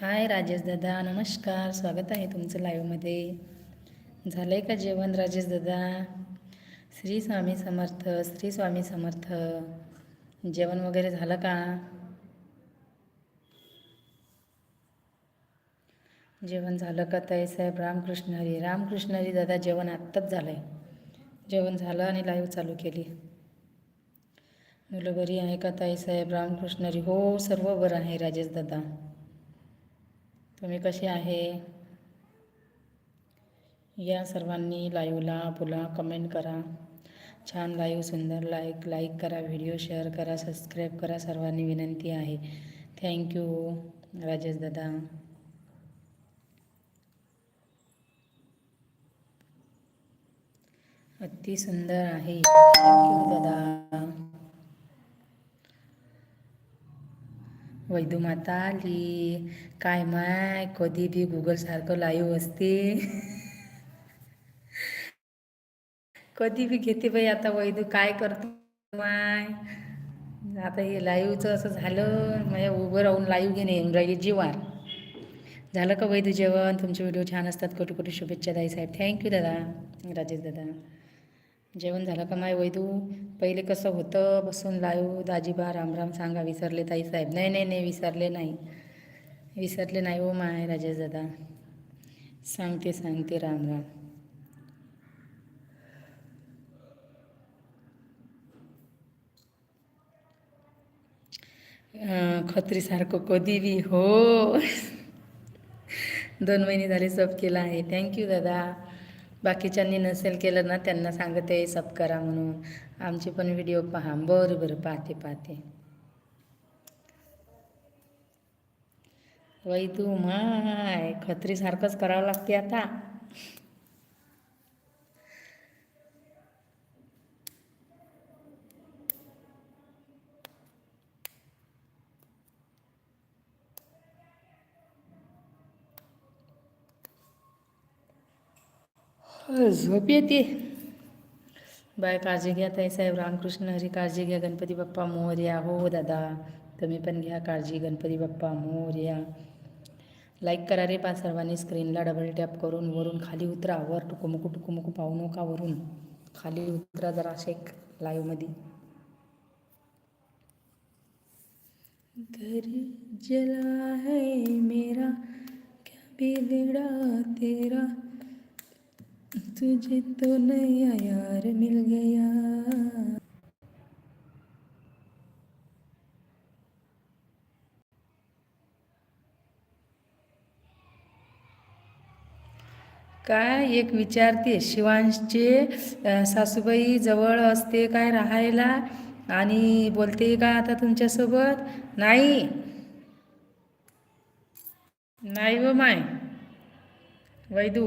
हाय राजेश दादा नमस्कार. स्वागत आहे तुमचं लाईव्हमध्ये झालं आहे का जेवण राजेश दादा? श्री स्वामी समर्थ श्री स्वामी समर्थ. जेवण वगैरे झालं का? जेवण झालं का ताई साहेब? रामकृष्ण हरी. रामकृष्ण हरी दादा जेवण आत्ताच झालं आहे जेवण झालं आणि लाईव्ह चालू केली. मुलं बरी आहे का ताई साहेब? रामकृष्ण हरी. हो सर्व बरं आहे राजेश दादा. तुम्ही कसे आहे? या सर्वांनी लाईव्हला पुन्हा कमेंट करा. छान लाईव्ह सुंदर लाईक लाईक करा व्हिडिओ शेअर करा सबस्क्राईब करा सर्वांनी विनंती आहे. थँक्यू राजेश दादा. अति सुंदर आहे. थँक्यू दादा. वैदू आली. काय माय कधी बी गुगल सारखं लाईव्ह असते. कधी बी घेते बाई आता वैदू काय करतो माय? आता हे लाईव्हचं असं झालं म्हणजे उभं राहून लाईव्ह घेणे राहिली जीवार झालं का वैदू जेवण? तुमचे व्हिडिओ छान असतात. कुठे कुठे शुभेच्छा दाई साहेब. थँक्यू दादा. राजेश दादा. जेवण झालं का माय वैदू? पहिले कसं होतं? बसून लाईव दाजीबा रामराम सांगा विसरले ताई साहेब. नाही नाही नाही विसरले नाही. विसरले नाही हो माय राजेश दादा सांगते सांगते रामराम. खत्रीसारखं कधी बी हो. दोन महिने झाले सब केला आहे. थँक्यू दादा. बाकीच्यांनी नसेल केलं ना त्यांना सांगते सब करा म्हणून. आमचे पण व्हिडिओ पहा. बरं बरं. पाहते पाहते. वै तू माय खत्रीसारखंच करावं लागते आता. हो, झोप येते. बाय काळजी घ्या ताई साहेब. रामकृष्ण हरी काळजी घ्या. गणपती बाप्पा मोर्या हो, हो दादा. तुम्ही पण घ्या काळजी. गणपती बाप्पा मोर्या लाईक करा रे पा सर्वांनी. स्क्रीनला डबल टॅप करून वरून खाली उतरा. वर टुकुमुकू टुकुमुकू पाहू नका वरून. खाली उतरा जरा शेक लाईव्हमध्ये घर जला है मेरा. क्या बिगड़ा तेरा? तुझे तो नया यार मिल गया। काय एक विचारते शिवांशचे सासूबाई जवळ असते काय राहायला? आणि बोलते का आता तुमच्यासोबत? नाही. नाही व माय. वैदू.